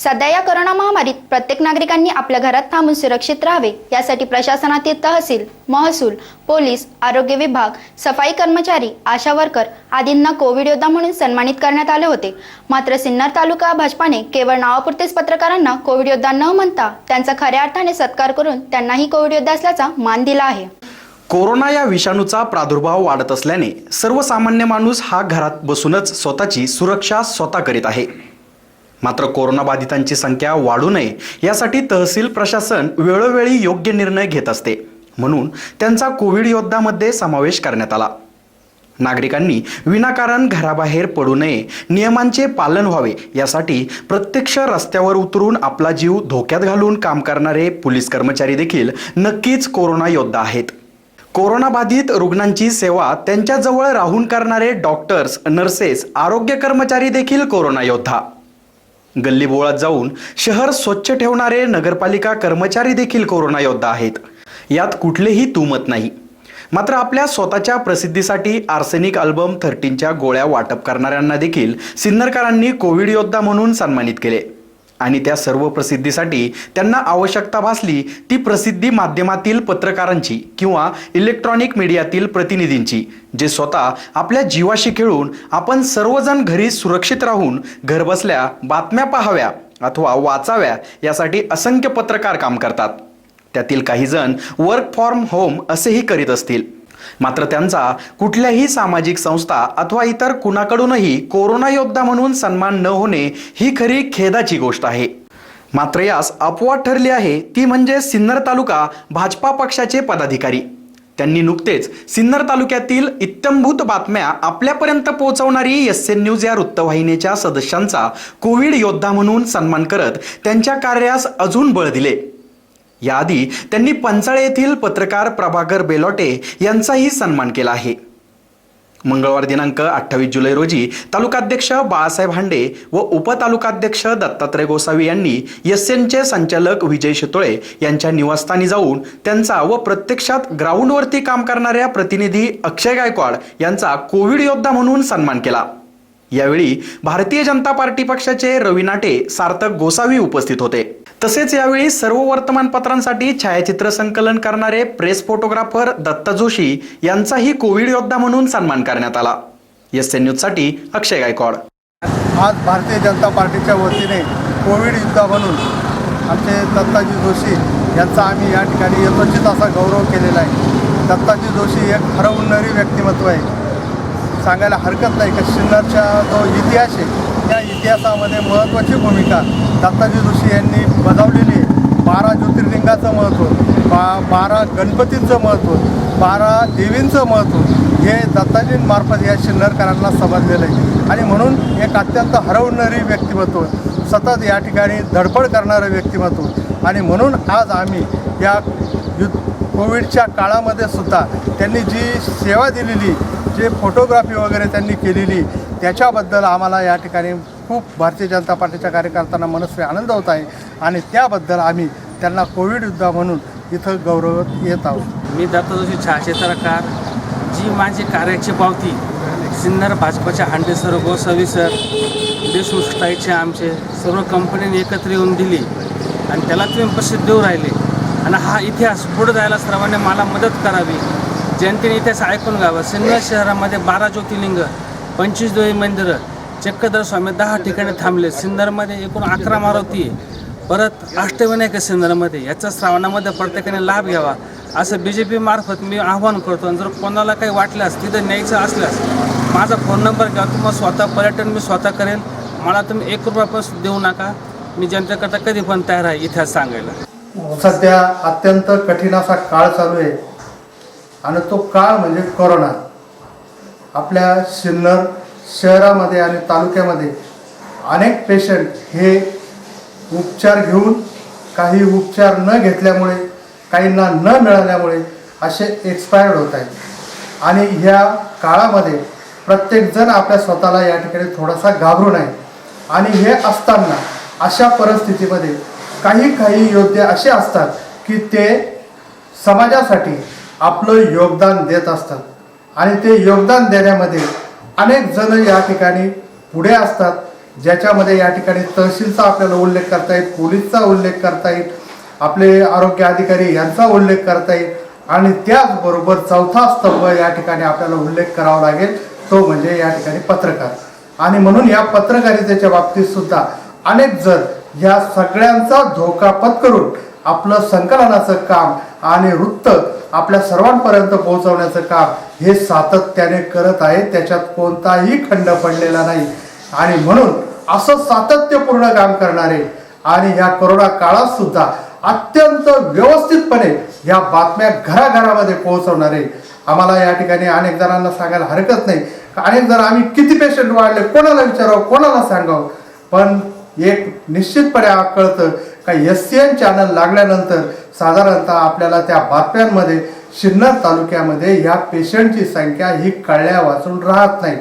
सध्या या कोरोना महामारीत प्रत्येक नागरिकांनी आपल्या घरात थांबून सुरक्षित राहावे यासाठी प्रशासनातील तहसील महसूल पोलीस आरोग्य विभाग सफाई कर्मचारी आशा वर्कर आदींना कोविड योद्धा म्हणून सन्मानित करण्यात आले होते. मात्र सिन्नर तालुका भाजपाने केवळ नावापुरतेच पत्रकारांना कोविड योद्धा न म्हणता त्यांचा खऱ्या अर्थाने सत्कार करून त्यांनाही कोविड योद्धा असल्याचा मान दिला आहे. कोरोना या विषाणूचा प्रादुर्भाव वाढत असल्याने सर्वसामान्य माणूस हा घरात बसूनच स्वतःची सुरक्षा स्वतः करीत आहे. मात्र कोरोनाबाधितांची संख्या वाढू नये यासाठी तहसील प्रशासन वेळोवेळी योग्य निर्णय घेत असते. म्हणून त्यांचा कोविड योद्धामध्ये समावेश करण्यात आला. नागरिकांनी विनाकारण घराबाहेर पडू नये नियमांचे पालन व्हावे यासाठी प्रत्यक्ष रस्त्यावर उतरून आपला जीव धोक्यात घालून काम करणारे पोलीस कर्मचारी देखील नक्कीच कोरोना योद्धा आहेत. कोरोनाबाधित रुग्णांची सेवा त्यांच्याजवळ राहून करणारे डॉक्टर्स नर्सेस आरोग्य कर्मचारी देखील कोरोना योद्धा. गल्लीबोळात जाऊन शहर स्वच्छ ठेवणारे नगरपालिका कर्मचारी देखील कोरोना योद्धा आहेत. यात कुठलेही तुमत नाही. मात्र आपल्या स्वतःच्या प्रसिद्धीसाठी आर्सेनिक अल्बम थर्टीनच्या गोळ्या वाटप करणाऱ्यांना देखील सिन्नरकरांनी कोविड योद्धा म्हणून सन्मानित केले. आणि त्या सर्व प्रसिद्धीसाठी त्यांना आवश्यकता भासली ती प्रसिद्धी माध्यमातील पत्रकारांची किंवा इलेक्ट्रॉनिक मीडियातील प्रतिनिधींची जे स्वतः आपल्या जीवाशी खेळून आपण सर्वजण घरी सुरक्षित राहून घरबसल्या बातम्या पाहाव्या अथवा वाचाव्या यासाठी असंख्य पत्रकार काम करतात. त्यातील काही जण वर्क फ्रॉम होम असेही करीत असतील. मात्र त्यांचा कुठल्याही सामाजिक संस्था अथवा इतर कुणाकडूनही कोरोना योद्धा म्हणून सन्मान न होणे ही खरी खेदाची गोष्ट आहे. मात्र यास अपवाद ठरली आहे ती म्हणजे सिन्नर तालुका भाजपा पक्षाचे पदाधिकारी. त्यांनी नुकतेच सिन्नर तालुक्यातील इत्यंभूत बातम्या आपल्यापर्यंत पोहोचवणारी एस एन न्यूज या वृत्तवाहिनीच्या सदस्यांचा कोविड योद्धा म्हणून सन्मान करत त्यांच्या कार्यास अजून बळ दिले. याआधी त्यांनी पंचाळे येथील पत्रकार प्रभाकर बेलोटे यांचाही सन्मान केला आहे. मंगळवार दिनांक अठ्ठावीस जुलै रोजी तालुकाध्यक्ष बाळासाहेब हांडे व उपतालुकाध्यक्ष दत्तात्रय गोसावी यांनी एस एनचे संचालक विजय शितोळे यांच्या निवासस्थानी जाऊन त्यांचा व प्रत्यक्षात ग्राउंडवरती काम करणाऱ्या प्रतिनिधी अक्षय गायकवाड यांचा कोविड योद्धा म्हणून सन्मान केला. यावेळी भारतीय जनता पार्टी पक्षाचे रवी नाटे सार्थक गोसावी उपस्थित होते. तसेच यावेळी सर्व वर्तमानपत्रांसाठी छायाचित्र संकलन करणारे प्रेस फोटोग्राफर दत्ता जोशी यांचाही कोविड योद्धा म्हणून सन्मान करण्यात आला. एस एन न्यूजसाठी अक्षय गायकवाड. आज भारतीय जनता पार्टीच्या वतीने कोविड युद्धा म्हणून आमचे दत्ताजी जोशी यांचा आम्ही या ठिकाणी यथोचित असा गौरव केलेला आहे. दत्ताजी जोशी एक हरवणारी व्यक्तिमत्व आहे. सांगायला हरकत नाही का? सिन्नरचा जो इतिहास आहे त्या इतिहासामध्ये महत्त्वाची भूमिका दत्ताजी जोशी यांनी बजावलेली बारा ज्योतिर्लिंगाचं महत्त्व बा बारा गणपतींचं महत्त्व बारा देवींचं महत्त्व हे दत्ताजींमार्फत या शिन्नरकरांना समजलेलं आहे. आणि म्हणून एक अत्यंत हरवणारी व्यक्तिमत्व सतत या ठिकाणी धडपड करणारं व्यक्तिमत्व. आणि म्हणून आज आम्ही या युद्ध कोविडच्या काळामध्ये सुद्धा त्यांनी जी सेवा दिलेली जे फोटोग्राफी वगैरे त्यांनी केलेली त्याच्याबद्दल आम्हाला या ठिकाणी खूप भारतीय जनता पार्टीच्या कार्यकर्त्यांना मनस्वी आनंद होत आहे आणि त्याबद्दल आम्ही त्यांना कोविड युद्धा म्हणून इथं गौरवत येत आहोत. मी दत्त जोशी छायाचित्रकार जी माझी कार्याची पावती सिन्नर भाजपाच्या हांडे सर गोसावी सर देशमुष्टाईचे आमचे सर्व कंपन्यांनी एकत्र येऊन दिली आणि त्याला तुम्ही प्रसिद्ध देऊ राहिले. आणि हा इतिहास पुढे जायला सर्वांनी मला मदत करावी. जनतेने इतिहास ऐकून घ्यावा. सिन्नर शहरामध्ये बारा ज्योतिर्लिंग पंचवीस देवी मंदिरं चक्कदर स्वामी दहा ठिकाणी थांबले. सिन्नरमध्ये एकूण अकरा मारुती आहे. परत अष्टविनायक आहे सिन्नरमध्ये याचा श्रावणामध्ये प्रत्येकाने लाभ घ्यावा. असं बी जे पी मार्फत मी आव्हान करतो. आणि जर कोणाला काही वाटल्यास तिथं न्यायचं असल्यास माझा फोन नंबर घ्या तुम्हाला स्वतः पर्यटन मी स्वतः करेन. मला तुम्ही एक रुपया पण देऊ नका. मी जनतेकरता कधी पण तयार आहे इतिहास सांगायला. सध्या अत्यंत कठीण असा काळ चालू आहे. आणि तो काळ म्हणजे कोरोना. आपल्या सिन्नर शहरामध्ये आणि तालुक्यामध्ये अनेक पेशंट हे उपचार घेऊन काही उपचार न घेतल्यामुळे काहींना न मिळाल्यामुळे असे एक्सपायर्ड होत आहेत. आणि ह्या काळामध्ये प्रत्येकजण आपल्या स्वतःला या ठिकाणी थोडासा घाबरून आहे आणि हे असताना अशा परिस्थितीमध्ये काही काही योद्धे असे असतात की ते समाजासाठी आपलं योगदान देत असतात. आणि ते योगदान देण्यामध्ये अनेक जण या ठिकाणी पुढे असतात ज्याच्यामध्ये या ठिकाणी तहसीलचा आपल्याला उल्लेख करता येईल पोलीसचा उल्लेख करता येईल आपले आरोग्य अधिकारी यांचा उल्लेख करता येईल आणि त्याचबरोबर चौथा स्तंभ या ठिकाणी आपल्याला उल्लेख करावा लागेल तो म्हणजे या ठिकाणी पत्रकार. आणि म्हणून या पत्रकारितेच्या बाबतीत सुद्धा अनेक जण या सगळ्यांचा धोका पत्करून आपलं संकलनाचं काम आणि वृत्त आपल्या सर्वांपर्यंत पोहोचवण्याचं काम हे सातत्याने करत आहे त्याच्यात कोणताही खंड पडलेला नाही. आणि म्हणून असं सातत्यपूर्ण काम करणारे आणि ह्या कोरोना काळात सुद्धा अत्यंत व्यवस्थितपणे या बातम्या घराघरामध्ये पोहोचवणारे आम्हाला या ठिकाणी अनेक जणांना सांगायला हरकत नाही. अनेक जण आम्ही किती पेशंट वाढले कोणाला विचारावं कोणाला सांगावं? पण एक निश्चितपणे कळतं हा एस सी एन चॅनल लागल्यानंतर साधारणतः आपल्याला त्या बातम्यांमध्ये शिन्नर तालुक्यामध्ये या पेशंटची संख्या ही कळल्या वाचून राहत नाही.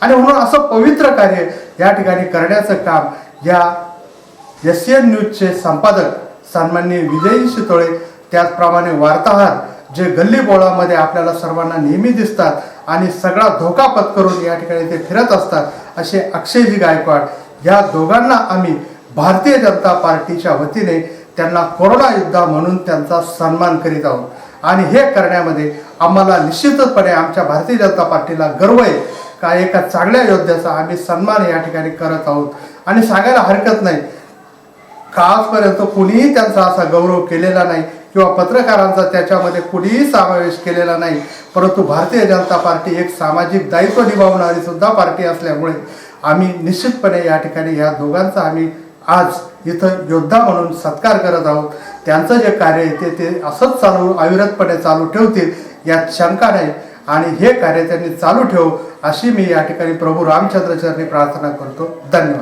आणि म्हणून असं पवित्र कार्य या ठिकाणी करण्याचं काम या एस एन न्यूजचे संपादक सन्मान्य विजयी शितोळे त्याचप्रमाणे वार्ताहर जे गल्ली बोळामध्ये आपल्याला सर्वांना नेहमी दिसतात आणि सगळा धोका पत्करून या ठिकाणी ते फिरत असतात असे अक्षयजी गायकवाड या दोघांना आम्ही भारतीय जनता पार्टीच्या वतीने त्यांना कोरोना योद्धा म्हणून त्यांचा सन्मान करीत आहोत. आणि हे करण्यामध्ये आम्हाला निश्चितपणे आमच्या भारतीय जनता पार्टीला गर्व आहे. का एका चांगल्या योद्ध्याचा आम्ही सन्मान या ठिकाणी करत आहोत. आणि सांगायला हरकत नाही का आजपर्यंत कुणीही त्यांचा असा गौरव केलेला नाही किंवा पत्रकारांचा त्याच्यामध्ये कुणीही समावेश केलेला नाही. परंतु भारतीय जनता पार्टी एक सामाजिक दायित्व निभावणारी सुद्धा पार्टी असल्यामुळे आम्ही निश्चितपणे या ठिकाणी या दोघांचा आम्ही आज इथं योद्धा म्हणून सत्कार करत आहोत. त्यांचं जे कार्य आहे ते ते असंच चालू अविरतपणे चालू ठेवतील यात शंका नाही. आणि हे कार्य त्यांनी चालू ठेवू अशी मी या ठिकाणी प्रभू रामचंद्र चरणी प्रार्थना करतो. धन्यवाद.